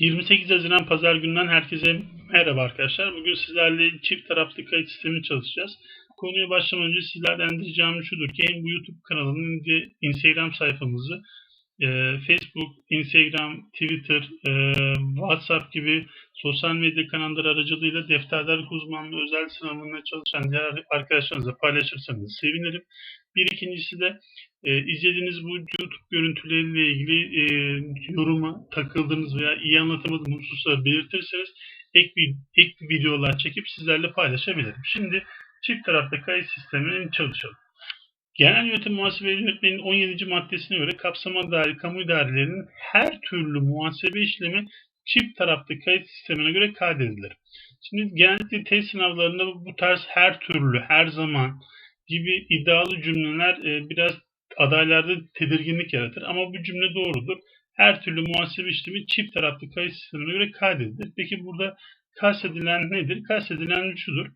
28 Haziran Pazar gününden herkese merhaba arkadaşlar. Bugün sizlerle çift taraflı kayıt sistemini çalışacağız. Konuya başlamadan önce sizlerden ricam şudur ki hem bu YouTube kanalının hem de Instagram sayfamızı e, Facebook, Instagram, Twitter, e, WhatsApp gibi sosyal medya kanalları aracılığıyla defterdarlık uzmanlığı özel sınavında çalışan diğer arkadaşlarınızla paylaşırsanız sevinirim. Bir ikincisi de e, izlediğiniz bu YouTube görüntüleriyle ilgili e, yoruma takıldığınız veya iyi anlatamadığınız hususları belirtirseniz ek, bir, ek videolar çekip sizlerle paylaşabilirim. Şimdi çift taraflı kayıt sisteminin çalışalım. Genel yönetim muhasebe yönetmenin 17. maddesine göre kapsama dahil kamu idarelerinin her türlü muhasebe işlemi çift taraflı kayıt sistemine göre kaydedilir. Şimdi genellikle test sınavlarında bu tarz her türlü, her zaman gibi iddialı cümleler e, biraz adaylarda tedirginlik yaratır. Ama bu cümle doğrudur. Her türlü muhasebe işlemi çift taraflı kayıt sistemine göre kaydedilir. Peki burada kastedilen nedir? Kastedilen şudur.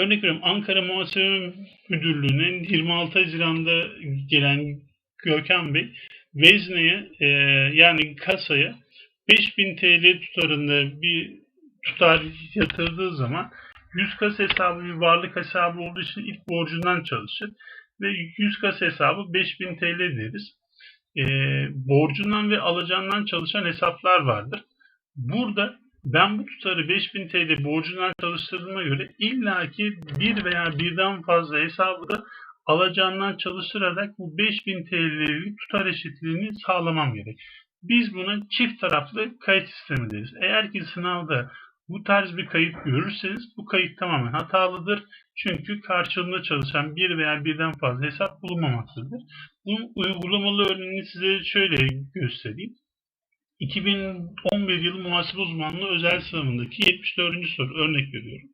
Örnek veriyorum Ankara Muhasebe Müdürlüğü'ne 26 Haziran'da gelen Gökhan Bey vezneye e, yani kasaya 5000 TL tutarında bir tutar yatırdığı zaman 100 kas hesabı bir varlık hesabı olduğu için ilk borcundan çalışır ve 100 kas hesabı 5000 TL deriz. E, borcundan ve alacağından çalışan hesaplar vardır. Burada ben bu tutarı 5000 TL borcundan çalıştırdığıma göre illaki bir veya birden fazla hesabı da alacağından çalıştırarak bu 5000 TL'lik tutar eşitliğini sağlamam gerek. Biz buna çift taraflı kayıt sistemi deriz. Eğer ki sınavda bu tarz bir kayıt görürseniz bu kayıt tamamen hatalıdır. Çünkü karşılığında çalışan bir veya birden fazla hesap bulunmamaktadır. Bunun uygulamalı örneğini size şöyle göstereyim. 2011 yılı muhasebe uzmanlığı özel sınavındaki 74. soru örnek veriyorum.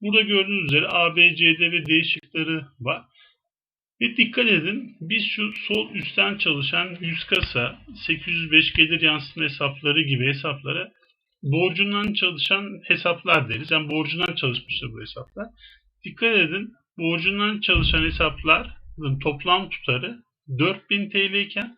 Burada gördüğünüz üzere A, B, C, D ve D şıkları var. Ve dikkat edin biz şu sol üstten çalışan 100 kasa, 805 gelir yansıtma hesapları gibi hesaplara borcundan çalışan hesaplar deriz. Yani borcundan çalışmıştır bu hesaplar. Dikkat edin borcundan çalışan hesapların toplam tutarı 4000 TL iken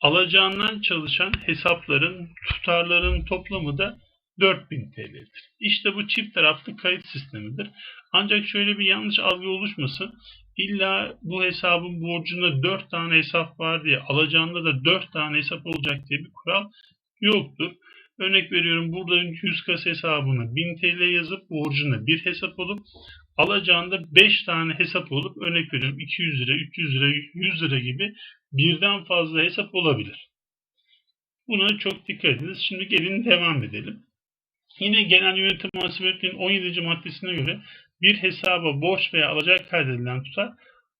alacağından çalışan hesapların tutarların toplamı da 4000 TL'dir. İşte bu çift taraflı kayıt sistemidir. Ancak şöyle bir yanlış algı oluşmasın. İlla bu hesabın borcunda 4 tane hesap var diye alacağında da 4 tane hesap olacak diye bir kural yoktur. Örnek veriyorum burada 100 kas hesabını 1000 TL yazıp borcunda bir hesap olup alacağında 5 tane hesap olup örnek veriyorum 200 lira, 300 lira, 100 lira gibi birden fazla hesap olabilir. Buna çok dikkat ediniz. Şimdi gelin devam edelim. Yine genel yönetim muhasebetinin 17. maddesine göre bir hesaba borç veya alacak kaydedilen tutar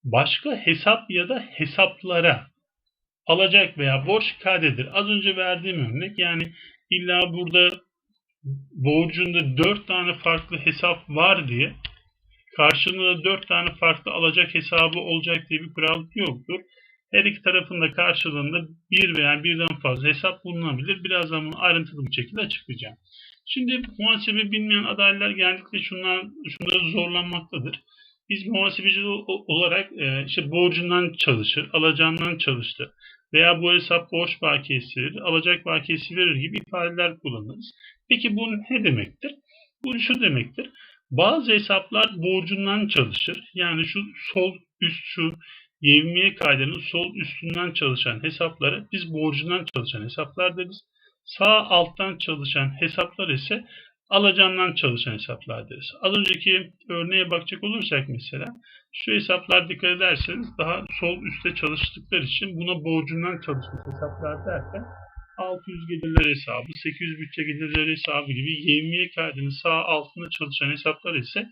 başka hesap ya da hesaplara alacak veya borç kaydedir. Az önce verdiğim örnek yani illa burada borcunda 4 tane farklı hesap var diye karşılığında 4 tane farklı alacak hesabı olacak diye bir kural yoktur. Her iki tarafında karşılığında bir veya birden fazla hesap bulunabilir. Birazdan bunu ayrıntılı bir şekilde açıklayacağım. Şimdi muhasebe bilmeyen adaylar genellikle şunlar, şunları zorlanmaktadır. Biz muhasebeci olarak e, işte borcundan çalışır, alacağından çalıştı veya bu hesap borç bakiyesi verir, alacak bakiyesi verir gibi ifadeler kullanırız. Peki bu ne demektir? Bu şu demektir. Bazı hesaplar borcundan çalışır. Yani şu sol üst şu yevmiye kaydenin sol üstünden çalışan hesapları biz borcundan çalışan hesaplar deriz. Sağ alttan çalışan hesaplar ise alacağından çalışan hesaplar deriz. Az önceki örneğe bakacak olursak mesela şu hesaplar dikkat ederseniz daha sol üstte çalıştıkları için buna borcundan çalışmış hesaplar derken 600 gelirler hesabı, 800 bütçe gelirler hesabı gibi yevmiye kaydının sağ altında çalışan hesaplar ise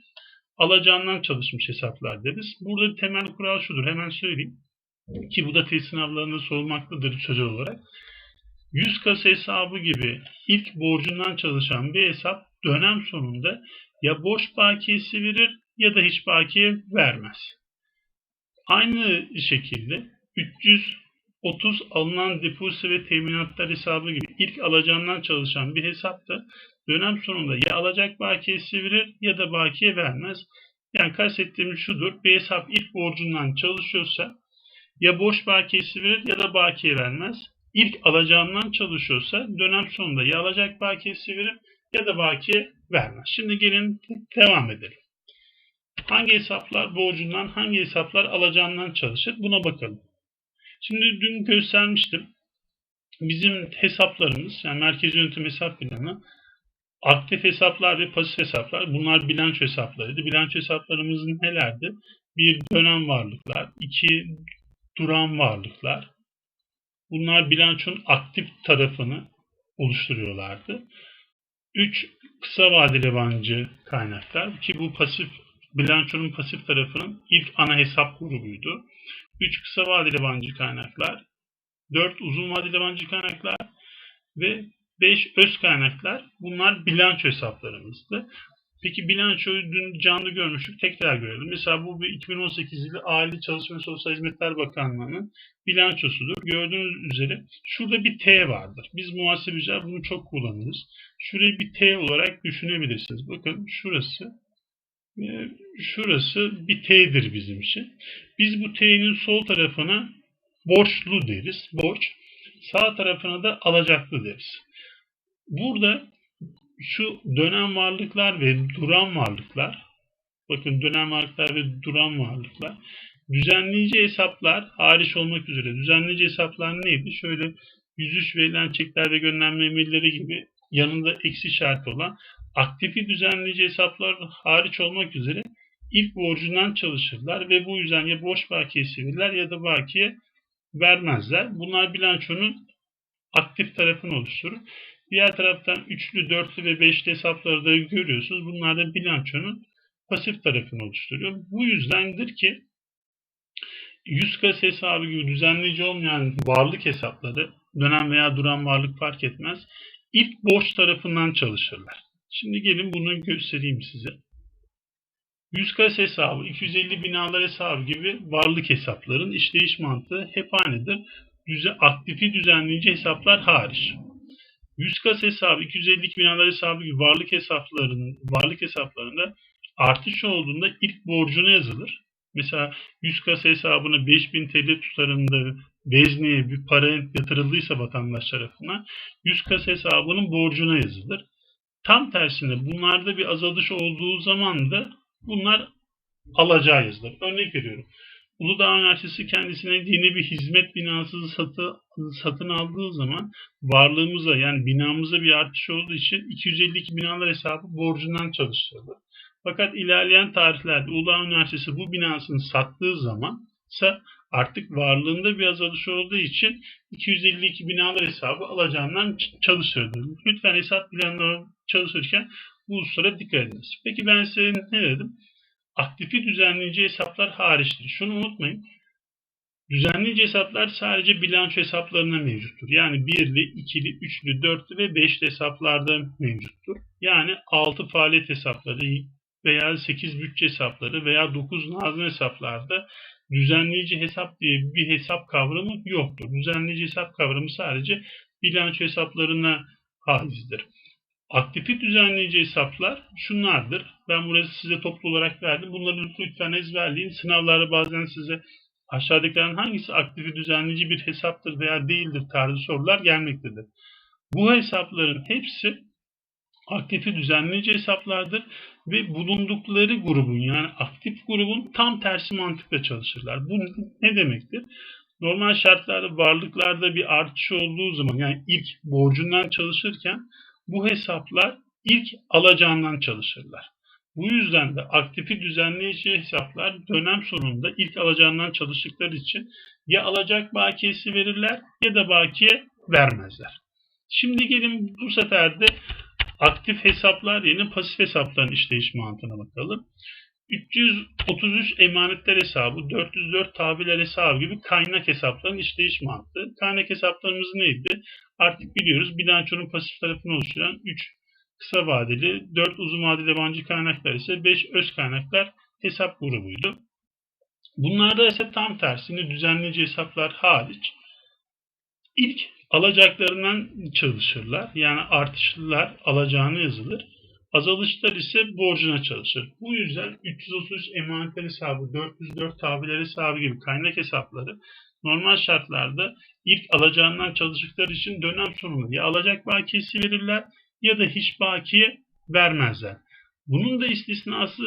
alacağından çalışmış hesaplar deriz. Burada temel kural şudur. Hemen söyleyeyim. Ki bu da test sınavlarında sorulmaktadır sözel olarak. 100 kasa hesabı gibi ilk borcundan çalışan bir hesap dönem sonunda ya borç bakiyesi verir ya da hiç bakiye vermez. Aynı şekilde 330 alınan depozito ve teminatlar hesabı gibi ilk alacağından çalışan bir hesap da dönem sonunda ya alacak bakiyesi verir ya da bakiye vermez. Yani kastettiğimiz şudur. Bir hesap ilk borcundan çalışıyorsa ya borç bakiyesi verir ya da bakiye vermez. ilk alacağından çalışıyorsa dönem sonunda ya alacak bakiyesi verir ya da bakiye vermez. Şimdi gelin devam edelim. Hangi hesaplar borcundan, hangi hesaplar alacağından çalışır? Buna bakalım. Şimdi dün göstermiştim. Bizim hesaplarımız, yani merkezi yönetim hesap planı, aktif hesaplar ve pasif hesaplar. Bunlar bilanço hesaplarıydı. Bilanço hesaplarımızın nelerdi? Bir dönem varlıklar, iki duran varlıklar. Bunlar bilançonun aktif tarafını oluşturuyorlardı. Üç kısa vadeli yabancı kaynaklar ki bu pasif bilançonun pasif tarafının ilk ana hesap grubuydu. 3 kısa vadeli yabancı kaynaklar, 4 uzun vadeli yabancı kaynaklar ve 5 öz kaynaklar bunlar bilanço hesaplarımızdı. Peki bilançoyu dün canlı görmüştük. Tekrar görelim. Mesela bu bir 2018 yılı Aile Çalışma ve Sosyal Hizmetler Bakanlığı'nın bilançosudur. Gördüğünüz üzere şurada bir T vardır. Biz muhasebeciler bunu çok kullanırız. Şurayı bir T olarak düşünebilirsiniz. Bakın şurası şurası bir T'dir bizim için. Biz bu T'nin sol tarafına borçlu deriz. Borç. Sağ tarafına da alacaklı deriz. Burada şu dönem varlıklar ve duran varlıklar bakın dönem varlıklar ve duran varlıklar düzenleyici hesaplar hariç olmak üzere düzenleyici hesaplar neydi? Şöyle 103 verilen çekler ve gönderme emirleri gibi yanında eksi işareti olan aktifi düzenleyici hesaplar hariç olmak üzere ilk borcundan çalışırlar ve bu yüzden ya borç bakiyesi verirler ya da bakiye vermezler. Bunlar bilançonun aktif tarafını oluşturur. Diğer taraftan üçlü, dörtlü ve beşli hesapları da görüyorsunuz. Bunlar da bilançonun pasif tarafını oluşturuyor. Bu yüzdendir ki 100 kas hesabı gibi düzenleyici olmayan varlık hesapları dönem veya duran varlık fark etmez. İlk borç tarafından çalışırlar. Şimdi gelin bunu göstereyim size. 100 kas hesabı, 250 binalar hesabı gibi varlık hesapların işleyiş mantığı hep aynıdır. Düze, aktifi düzenleyici hesaplar hariç. 100 kas hesabı, 250 binalar hesabı gibi varlık hesaplarının varlık hesaplarında artış olduğunda ilk borcuna yazılır. Mesela 100 kas hesabına 5000 TL tutarında vezneye bir para yatırıldıysa vatandaş tarafından 100 kas hesabının borcuna yazılır. Tam tersine bunlarda bir azalış olduğu zaman da bunlar alacağı yazılır. Örnek veriyorum. Uludağ Üniversitesi kendisine yeni bir hizmet binası satı, satın aldığı zaman varlığımıza yani binamıza bir artış olduğu için 252 binalar hesabı borcundan çalıştırılır. Fakat ilerleyen tarihlerde Uludağ Üniversitesi bu binasını sattığı zaman ise artık varlığında bir azalış olduğu için 252 binalar hesabı alacağından çalıştırılır. Lütfen hesap planları çalışırken bu hususlara dikkat ediniz. Peki ben size ne dedim? Aktifi düzenleyici hesaplar hariçtir. Şunu unutmayın. Düzenleyici hesaplar sadece bilanço hesaplarına mevcuttur. Yani birli, ikili, üçlü, dörtlü ve beşli hesaplarda mevcuttur. Yani altı faaliyet hesapları veya sekiz bütçe hesapları veya dokuz nazım hesaplarda düzenleyici hesap diye bir hesap kavramı yoktur. Düzenleyici hesap kavramı sadece bilanço hesaplarına haizdir. Aktifi düzenleyici hesaplar şunlardır. Ben burası size toplu olarak verdim. Bunları lütfen ezberleyin. Sınavlarda bazen size aşağıdakilerin hangisi aktifi düzenleyici bir hesaptır veya değildir tarzı sorular gelmektedir. Bu hesapların hepsi aktifi düzenleyici hesaplardır ve bulundukları grubun yani aktif grubun tam tersi mantıkla çalışırlar. Bu ne demektir? Normal şartlarda varlıklarda bir artış olduğu zaman yani ilk borcundan çalışırken bu hesaplar ilk alacağından çalışırlar. Bu yüzden de aktifi düzenleyici hesaplar dönem sonunda ilk alacağından çalıştıkları için ya alacak bakiyesi verirler ya da bakiye vermezler. Şimdi gelin bu sefer de aktif hesaplar yerine pasif hesapların işleyiş mantığına bakalım. 333 emanetler hesabı, 404 tahviller hesabı gibi kaynak hesapların işleyiş mantığı. Kaynak hesaplarımız neydi? Artık biliyoruz bilançonun pasif tarafını oluşturan 3 kısa vadeli, 4 uzun vadeli yabancı kaynaklar ise 5 öz kaynaklar hesap grubuydu. Bunlarda ise tam tersini düzenleyici hesaplar hariç ilk alacaklarından çalışırlar. Yani artışlılar alacağını yazılır. Azalışlar ise borcuna çalışır. Bu yüzden 333 emanetler hesabı, 404 tahviller hesabı gibi kaynak hesapları normal şartlarda ilk alacağından çalıştıkları için dönem sonunda ya alacak bakiyesi verirler ya da hiç bakiye vermezler. Bunun da istisnası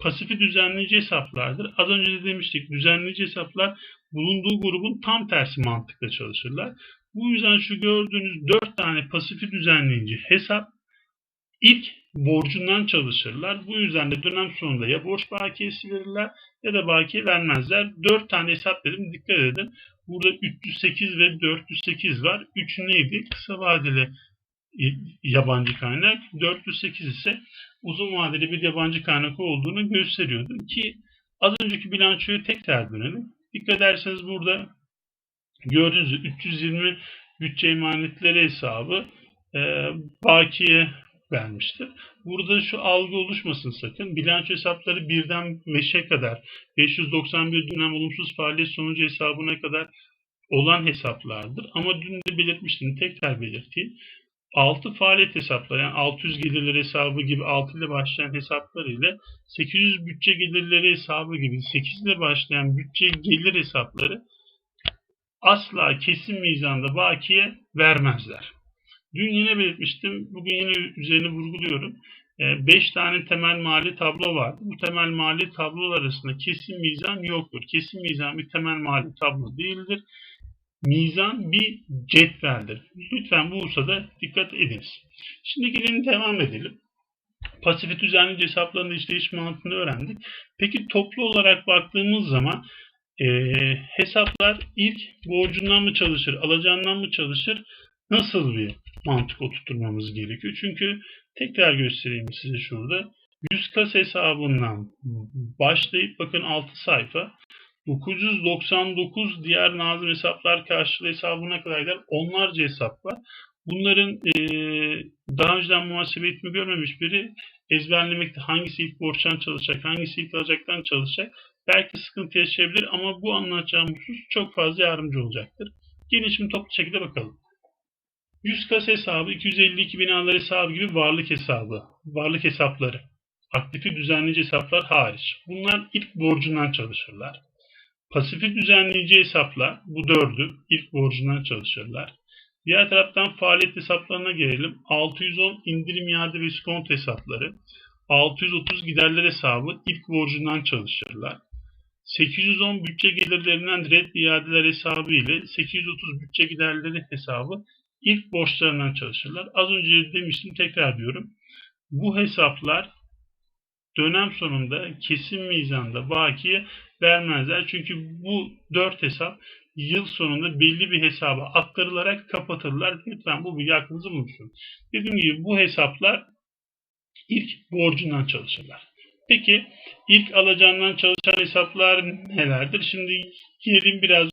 pasifi düzenleyici hesaplardır. Az önce de demiştik düzenleyici hesaplar bulunduğu grubun tam tersi mantıkla çalışırlar. Bu yüzden şu gördüğünüz 4 tane pasifi düzenleyici hesap ilk borcundan çalışırlar. Bu yüzden de dönem sonunda ya borç bakiyesi verirler ya da bakiye vermezler. 4 tane hesap dedim dikkat edin. Burada 308 ve 408 var. 3 neydi? Kısa vadeli yabancı kaynak. 408 ise uzun vadeli bir yabancı kaynak olduğunu gösteriyordu. Ki az önceki bilançoyu tekrar dönelim. Dikkat ederseniz burada gördüğünüz 320 bütçe emanetleri hesabı e, bakiye vermiştir. Burada şu algı oluşmasın sakın. Bilanço hesapları birden 5'e kadar 591 dönem olumsuz faaliyet sonucu hesabına kadar olan hesaplardır. Ama dün de belirtmiştim. Tekrar belirteyim. 6 faaliyet hesapları yani 600 gelirleri hesabı gibi 6 ile başlayan hesaplar ile 800 bütçe gelirleri hesabı gibi 8 ile başlayan bütçe gelir hesapları asla kesin mizanda bakiye vermezler. Dün yine belirtmiştim. Bugün yine üzerine vurguluyorum. 5 ee, tane temel mali tablo var. Bu temel mali tablolar arasında kesin mizan yoktur. Kesin mizan bir temel mali tablo değildir. Mizan bir cetveldir. Lütfen bu hususada dikkat ediniz. Şimdi gelin devam edelim. Pasifi düzenli hesaplarında işleyiş mantığını öğrendik. Peki toplu olarak baktığımız zaman e, hesaplar ilk borcundan mı çalışır, alacağından mı çalışır, nasıl bir mantık oturtmamız gerekiyor. Çünkü tekrar göstereyim size şurada. 100 kas hesabından başlayıp bakın 6 sayfa 999 diğer nazım hesaplar karşılığı hesabına kadar gider. Onlarca hesap var. Bunların e, daha önceden muhasebe eğitimi görmemiş biri ezberlemekte hangisi ilk borçtan çalışacak, hangisi ilk alacaktan çalışacak belki sıkıntı yaşayabilir ama bu anlatacağım husus çok fazla yardımcı olacaktır. Gelin şimdi toplu şekilde bakalım. 100 kas hesabı, 252 binalar hesabı gibi varlık hesabı, varlık hesapları, aktifi düzenleyici hesaplar hariç. Bunlar ilk borcundan çalışırlar. Pasifi düzenleyici hesaplar, bu dördü ilk borcundan çalışırlar. Diğer taraftan faaliyet hesaplarına gelelim. 610 indirim iade ve skont hesapları, 630 giderler hesabı ilk borcundan çalışırlar. 810 bütçe gelirlerinden red iadeler hesabı ile 830 bütçe giderleri hesabı ilk borçlarından çalışırlar. Az önce demiştim tekrar diyorum. Bu hesaplar dönem sonunda kesin mizanda bakiye vermezler. Çünkü bu dört hesap yıl sonunda belli bir hesaba aktarılarak kapatırlar. Lütfen bu bilgi aklınızda bulunsun. Dediğim gibi bu hesaplar ilk borcundan çalışırlar. Peki ilk alacağından çalışan hesaplar nelerdir? Şimdi gelelim biraz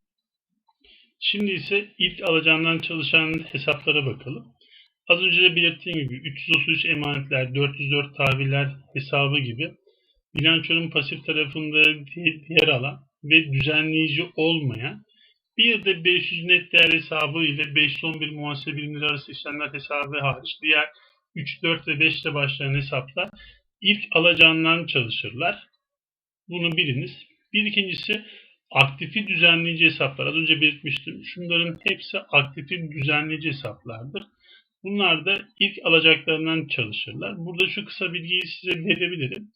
Şimdi ise ilk alacağından çalışan hesaplara bakalım. Az önce de belirttiğim gibi 333 emanetler, 404 tahviller hesabı gibi bilançonun pasif tarafında yer alan ve düzenleyici olmayan bir de 500 net değer hesabı ile 511 muhasebe birimleri arası işlemler hesabı hariç diğer 3, 4 ve 5 ile başlayan hesaplar ilk alacağından çalışırlar. Bunu biliniz. Bir ikincisi aktifi düzenleyici hesaplar. Az önce belirtmiştim. Şunların hepsi aktifi düzenleyici hesaplardır. Bunlar da ilk alacaklarından çalışırlar. Burada şu kısa bilgiyi size verebilirim.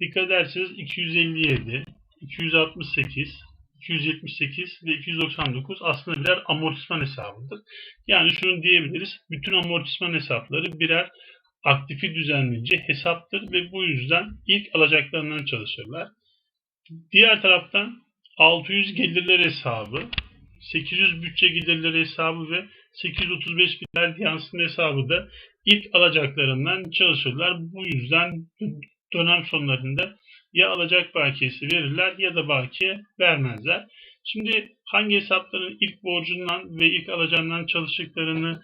Dikkat ederseniz 257, 268, 278 ve 299 aslında birer amortisman hesabıdır. Yani şunu diyebiliriz. Bütün amortisman hesapları birer aktifi düzenleyici hesaptır ve bu yüzden ilk alacaklarından çalışırlar. Diğer taraftan 600 gelirler hesabı, 800 bütçe gelirleri hesabı ve 835 biner yansıma hesabı da ilk alacaklarından çalışırlar. Bu yüzden dönem sonlarında ya alacak bakiyesi verirler ya da bakiye vermezler. Şimdi hangi hesapların ilk borcundan ve ilk alacağından çalıştıklarını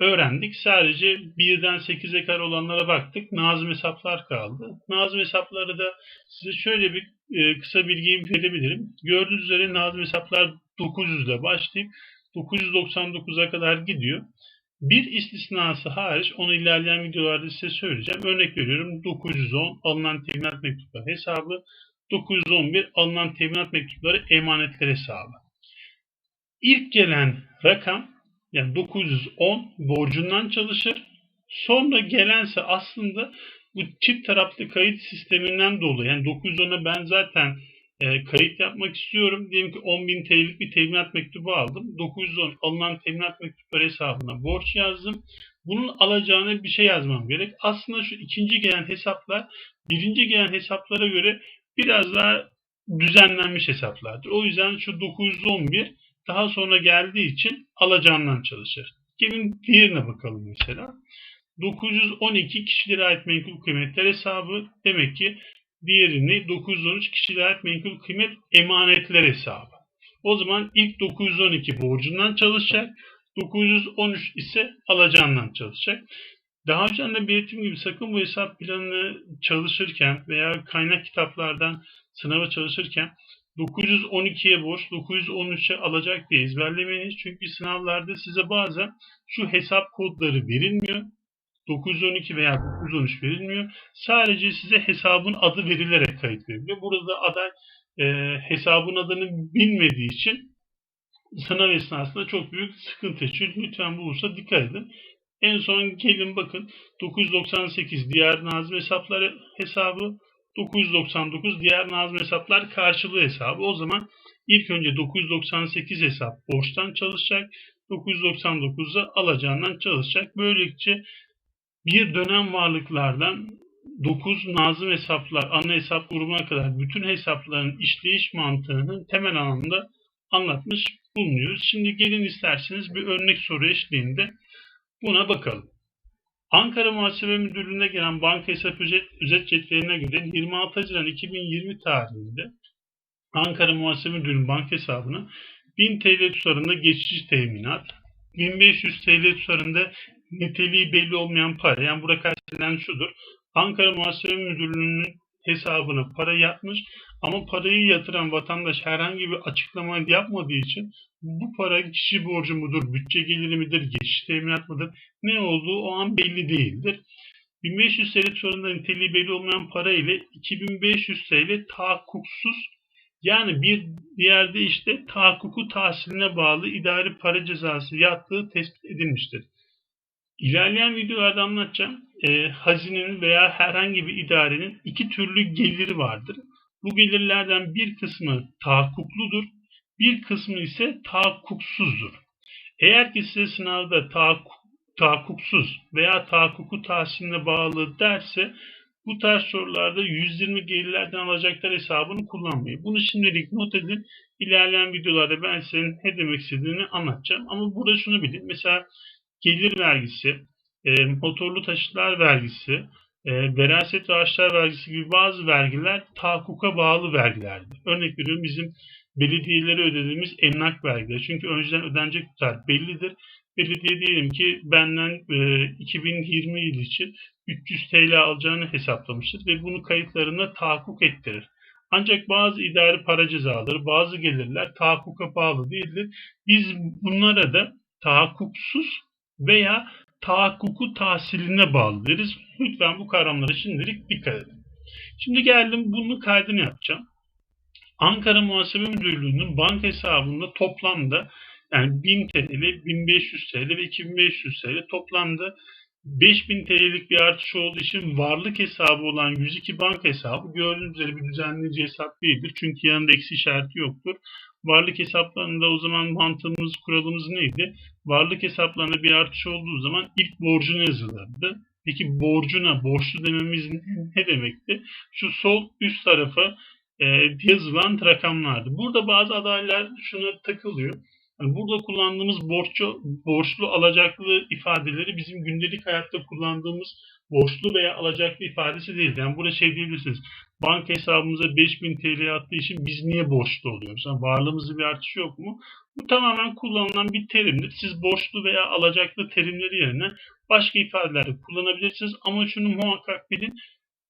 öğrendik. Sadece birden 8'e kadar olanlara baktık. Nazım hesaplar kaldı. Nazım hesapları da size şöyle bir e, kısa bilgi verebilirim. Gördüğünüz üzere nazım hesaplar 900 ile başlayıp 999'a kadar gidiyor. Bir istisnası hariç onu ilerleyen videolarda size söyleyeceğim. Örnek veriyorum 910 alınan teminat mektupları hesabı, 911 alınan teminat mektupları emanetler hesabı. ilk gelen rakam yani 910 borcundan çalışır. Sonra gelense aslında bu çift taraflı kayıt sisteminden dolayı yani 910'a ben zaten e, kayıt yapmak istiyorum. Diyelim ki 10.000 TL'lik bir teminat mektubu aldım. 910 alınan teminat mektupları hesabına borç yazdım. Bunun alacağına bir şey yazmam gerek. Aslında şu ikinci gelen hesaplar birinci gelen hesaplara göre biraz daha düzenlenmiş hesaplardır. O yüzden şu 911 daha sonra geldiği için alacağından çalışır. Gelin diğerine bakalım mesela. 912 kişilere ait menkul kıymetler hesabı demek ki diğerini 913 kişilere ait menkul kıymet emanetler hesabı. O zaman ilk 912 borcundan çalışacak. 913 ise alacağından çalışacak. Daha önce de belirttiğim gibi sakın bu hesap planını çalışırken veya kaynak kitaplardan sınava çalışırken 912'ye borç, 913'e alacak diye ezberlemeyiniz. Çünkü sınavlarda size bazen şu hesap kodları verilmiyor. 912 veya 913 verilmiyor. Sadece size hesabın adı verilerek kayıt veriliyor. Burada aday e, hesabın adını bilmediği için sınav esnasında çok büyük sıkıntı yaşıyor. Lütfen bu hususa dikkat edin. En son gelin bakın 998 diğer nazım hesapları hesabı 999 diğer nazım hesaplar karşılığı hesabı. O zaman ilk önce 998 hesap borçtan çalışacak. 999'da alacağından çalışacak. Böylelikle bir dönem varlıklardan 9 nazım hesaplar, ana hesap grubuna kadar bütün hesapların işleyiş mantığını temel anlamda anlatmış bulunuyoruz. Şimdi gelin isterseniz bir örnek soru eşliğinde buna bakalım. Ankara Muhasebe Müdürlüğü'ne gelen banka hesap özet, özet cetveline göre 26 Haziran 2020 tarihinde Ankara Muhasebe Müdürlüğü banka hesabına 1000 TL tutarında geçici teminat, 1500 TL tutarında niteliği belli olmayan para, yani burada kastedilen şudur. Ankara Muhasebe Müdürlüğü'nün hesabına para yatmış ama parayı yatıran vatandaş herhangi bir açıklama yapmadığı için bu para kişi borcu mudur, bütçe geliri midir, geçiş teminat mıdır, ne olduğu o an belli değildir. 1500 TL tutarında niteliği belli olmayan para ile 2500 TL tahakkuksuz yani bir yerde işte tahakkuku tahsiline bağlı idari para cezası yattığı tespit edilmiştir. İlerleyen videolarda anlatacağım. E, hazinenin veya herhangi bir idarenin iki türlü geliri vardır. Bu gelirlerden bir kısmı tahakkukludur, bir kısmı ise tahakkuksuzdur. Eğer ki size sınavda tahakkuk, tahakkuksuz veya tahakkuku tahsiline bağlı derse bu tarz sorularda 120 gelirlerden alacaklar hesabını kullanmayın. Bunu şimdilik not edin. İlerleyen videolarda ben senin ne demek istediğini anlatacağım. Ama burada şunu bilin. Mesela gelir vergisi, e, motorlu taşıtlar vergisi, e, veraset ve harçlar vergisi gibi bazı vergiler tahakkuka bağlı vergilerdir. Örnek veriyorum bizim belediyelere ödediğimiz emlak vergileri. Çünkü önceden ödenecek tutar bellidir. Belediye diyelim ki benden e, 2020 yıl için 300 TL alacağını hesaplamıştır ve bunu kayıtlarına tahakkuk ettirir. Ancak bazı idari para cezaları, bazı gelirler tahakkuka bağlı değildir. Biz bunlara da tahakkuksuz veya tahakkuku tahsiline bağlı deriz. Lütfen bu kavramlara şimdilik dikkat edin. Şimdi geldim bunun kaydını yapacağım. Ankara Muhasebe Müdürlüğü'nün banka hesabında toplamda yani 1000 TL, 1500 TL ve 2500 TL toplamda 5000 TL'lik bir artış olduğu için varlık hesabı olan 102 banka hesabı gördüğünüz üzere bir düzenleyici hesap değildir. Çünkü yanında eksi işareti yoktur. Varlık hesaplarında o zaman mantığımız, kuralımız neydi? Varlık hesaplarında bir artış olduğu zaman ilk borcuna yazılırdı. Peki borcuna, borçlu dememiz ne demekti? Şu sol üst tarafa e, yazılan rakamlardı. Burada bazı adaylar şuna takılıyor. Yani burada kullandığımız borçlu, borçlu alacaklı ifadeleri bizim gündelik hayatta kullandığımız borçlu veya alacaklı ifadesi değil. Yani burada şey diyebilirsiniz. Banka hesabımıza 5000 TL attığı için biz niye borçlu oluyoruz? Yani varlığımızda bir artış yok mu? Bu tamamen kullanılan bir terimdir. Siz borçlu veya alacaklı terimleri yerine başka ifadeleri kullanabilirsiniz. Ama şunu muhakkak bilin.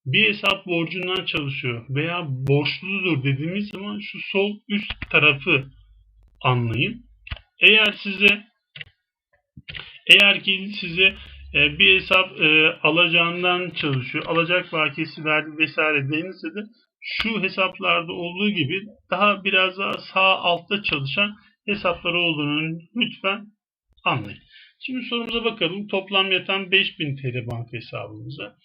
Bir hesap borcundan çalışıyor veya borçludur dediğimiz zaman şu sol üst tarafı anlayın. Eğer size eğer ki size e, bir hesap e, alacağından çalışıyor, alacak bakiyesi verdi vesaire denilse de şu hesaplarda olduğu gibi daha biraz daha sağ altta çalışan hesapları olduğunu lütfen anlayın. Şimdi sorumuza bakalım. Toplam yatan 5000 TL banka hesabımıza.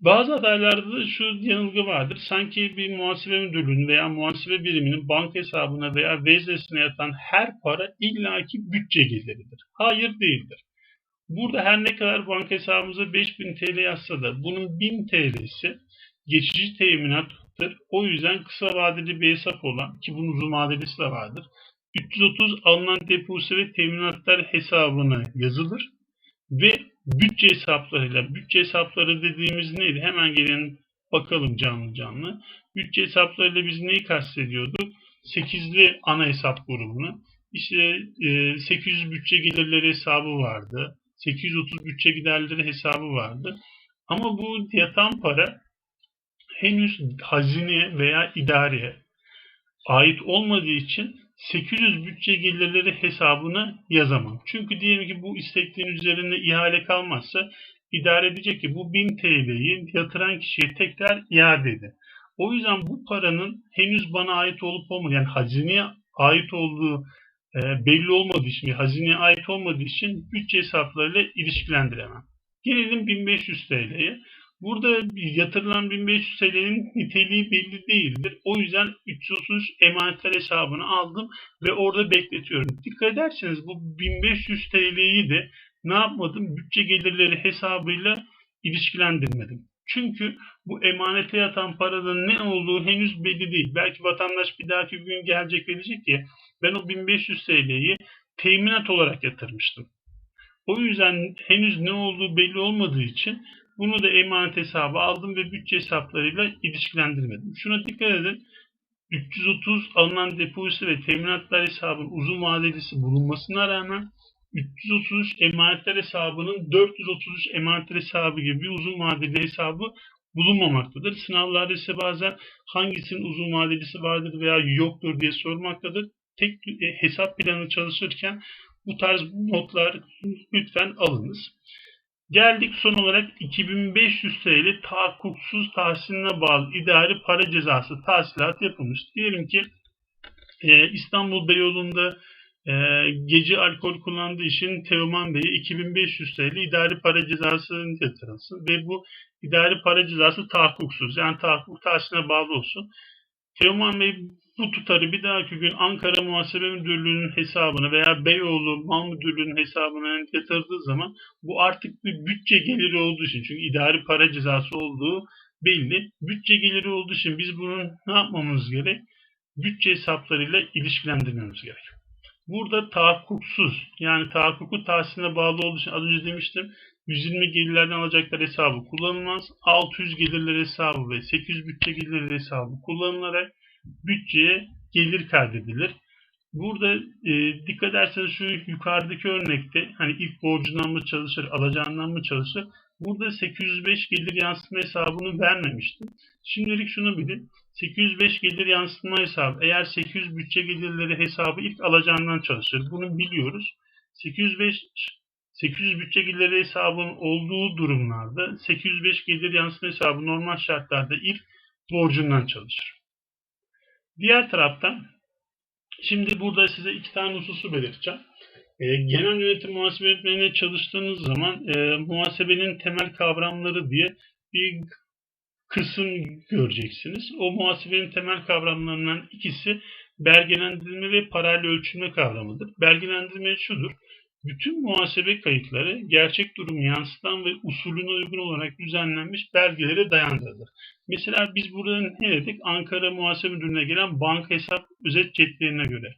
Bazı adaylarda da şu yanılgı vardır. Sanki bir muhasebe müdürlüğünün veya muhasebe biriminin banka hesabına veya veznesine yatan her para illaki bütçe geliridir. Hayır değildir. Burada her ne kadar banka hesabımıza 5000 TL yazsa da bunun 1000 TL'si geçici teminattır. O yüzden kısa vadeli bir hesap olan ki bunun uzun vadelisi de vardır. 330 alınan depozito ve teminatlar hesabına yazılır ve bütçe hesaplarıyla, bütçe hesapları dediğimiz neydi? Hemen gelin bakalım canlı canlı. Bütçe hesaplarıyla biz neyi kastediyorduk? 8'li ana hesap grubunu. İşte e, 800 bütçe gelirleri hesabı vardı. 830 bütçe giderleri hesabı vardı. Ama bu yatan para henüz hazineye veya idareye ait olmadığı için 800 bütçe gelirleri hesabına yazamam. Çünkü diyelim ki bu istekliğin üzerinde ihale kalmazsa idare edecek ki bu 1000 TL'yi yatıran kişiye tekrar iade edin. O yüzden bu paranın henüz bana ait olup olmadığı yani hazineye ait olduğu belli olmadığı için, hazineye ait olmadığı için bütçe hesaplarıyla ilişkilendiremem. Gelelim 1500 TL'ye. Burada yatırılan 1500 TL'nin niteliği belli değildir. O yüzden 333 emanetler hesabını aldım ve orada bekletiyorum. Dikkat ederseniz bu 1500 TL'yi de ne yapmadım? Bütçe gelirleri hesabıyla ilişkilendirmedim. Çünkü bu emanete yatan paranın ne olduğu henüz belli değil. Belki vatandaş bir dahaki gün gelecek ve diyecek ki ben o 1500 TL'yi teminat olarak yatırmıştım. O yüzden henüz ne olduğu belli olmadığı için bunu da emanet hesabı aldım ve bütçe hesaplarıyla ilişkilendirmedim. Şuna dikkat edin. 330 alınan depozito ve teminatlar hesabının uzun vadelisi bulunmasına rağmen 333 emanetler hesabının 433 emanetler hesabı gibi bir uzun vadeli hesabı bulunmamaktadır. Sınavlarda ise bazen hangisinin uzun vadelisi vardır veya yoktur diye sormaktadır. Tek e, hesap planı çalışırken bu tarz notlar lütfen alınız. Geldik son olarak 2500 TL tahakkuksuz tahsiline bağlı idari para cezası tahsilat yapılmış. Diyelim ki e, İstanbul Beyoğlu'nda e, gece alkol kullandığı için Teoman Bey'e 2500 TL idari para cezası yatırılsın ve bu idari para cezası tahakkuksuz yani tahakkuk tahsiline bağlı olsun. Teoman Bey bu tutarı bir dahaki gün Ankara Muhasebe Müdürlüğü'nün hesabına veya Beyoğlu Mal Müdürlüğü'nün hesabına yatırdığı zaman bu artık bir bütçe geliri olduğu için çünkü idari para cezası olduğu belli. Bütçe geliri olduğu için biz bunun ne yapmamız gerek? Bütçe hesaplarıyla ilişkilendirmemiz gerek. Burada tahakkuksuz yani tahakkuku tahsiline bağlı olduğu için az önce demiştim 120 gelirlerden alacaklar hesabı kullanılmaz. 600 gelirler hesabı ve 800 bütçe gelirleri hesabı kullanılarak bütçeye gelir kaydedilir. Burada e, dikkat ederseniz şu yukarıdaki örnekte hani ilk borcundan mı çalışır, alacağından mı çalışır? Burada 805 gelir yansıtma hesabını vermemiştim. Şimdilik şunu bilin. 805 gelir yansıtma hesabı eğer 800 bütçe gelirleri hesabı ilk alacağından çalışır. Bunu biliyoruz. 805 800 bütçe geliri hesabının olduğu durumlarda 805 gelir yansıtma hesabı normal şartlarda ilk borcundan çalışır. Diğer taraftan şimdi burada size iki tane hususu belirteceğim. E, genel yönetim muhasebe yönetmenine çalıştığınız zaman e, muhasebenin temel kavramları diye bir kısım göreceksiniz. O muhasebenin temel kavramlarından ikisi belgelendirme ve paralel ölçülme kavramıdır. Belgelendirme şudur bütün muhasebe kayıtları gerçek durumu yansıtan ve usulüne uygun olarak düzenlenmiş belgelere dayandırılır. Mesela biz burada ne dedik? Ankara Muhasebe Müdürlüğü'ne gelen banka hesap özet cetveline göre.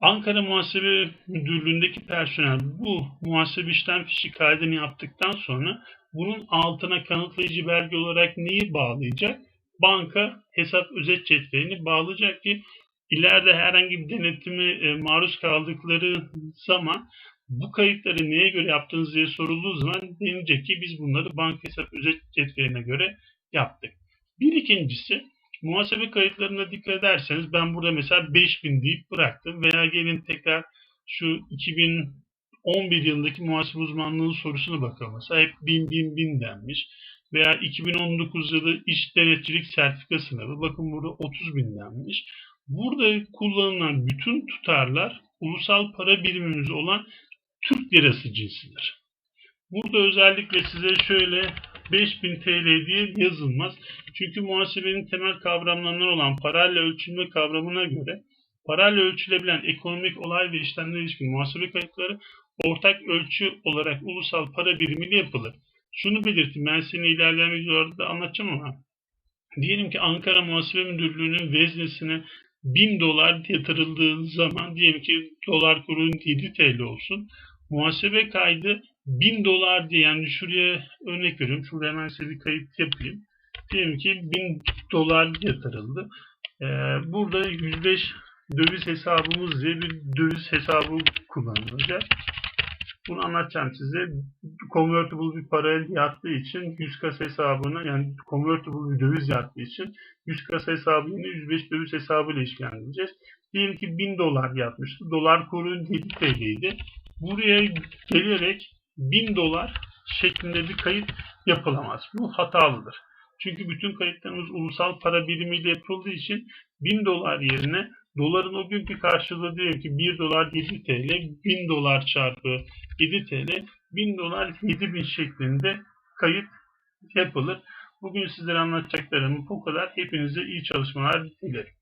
Ankara Muhasebe Müdürlüğü'ndeki personel bu muhasebe işlem fişi kaydını yaptıktan sonra bunun altına kanıtlayıcı belge olarak neyi bağlayacak? Banka hesap özet cetvelini bağlayacak ki ileride herhangi bir denetimi e, maruz kaldıkları zaman bu kayıtları neye göre yaptınız diye sorulduğu zaman denilecek ki biz bunları banka hesap özet cetveline göre yaptık. Bir ikincisi muhasebe kayıtlarına dikkat ederseniz ben burada mesela 5000 deyip bıraktım veya gelin tekrar şu 2011 yılındaki muhasebe uzmanlığı sorusuna bakalım. Mesela hep 1000 1000 1000 denmiş. Veya 2019 yılı iş denetçilik sertifika sınavı. Bakın burada 30 bin denmiş. Burada kullanılan bütün tutarlar ulusal para birimimiz olan Türk lirası cinsidir. Burada özellikle size şöyle 5000 TL diye yazılmaz. Çünkü muhasebenin temel kavramlarından olan parayla ölçülme kavramına göre parayla ölçülebilen ekonomik olay ve işlemlere ilişkin muhasebe kayıtları ortak ölçü olarak ulusal para birimiyle yapılır. Şunu belirteyim ben seni ilerleyen videolarda da anlatacağım ama diyelim ki Ankara Muhasebe Müdürlüğü'nün veznesine 1000 dolar yatırıldığı zaman diyelim ki dolar kuru 7 TL olsun. Muhasebe kaydı 1000 dolar diye yani şuraya örnek veriyorum. Şuraya hemen size kayıt yapayım. Diyelim ki 1000 dolar yatırıldı. Ee, burada 105 döviz hesabımız diye bir döviz hesabı kullanılacak. Bunu anlatacağım size. Convertible bir para yattığı için 100 kas hesabını yani convertible bir döviz yattığı için 100 kas hesabı yine 105 döviz hesabıyla işlemleyeceğiz. Diyelim ki 1000 dolar yatmıştı. Dolar kuru 7 TL'ydi. Buraya gelerek 1000 dolar şeklinde bir kayıt yapılamaz. Bu hatalıdır. Çünkü bütün kayıtlarımız ulusal para birimiyle yapıldığı için 1000 dolar yerine doların o günkü karşılığı diyelim ki 1 dolar 7 TL, 1000 dolar çarpı 7 TL, 1000 dolar 7000 şeklinde kayıt yapılır. Bugün sizlere anlatacaklarım bu kadar. Hepinize iyi çalışmalar dilerim.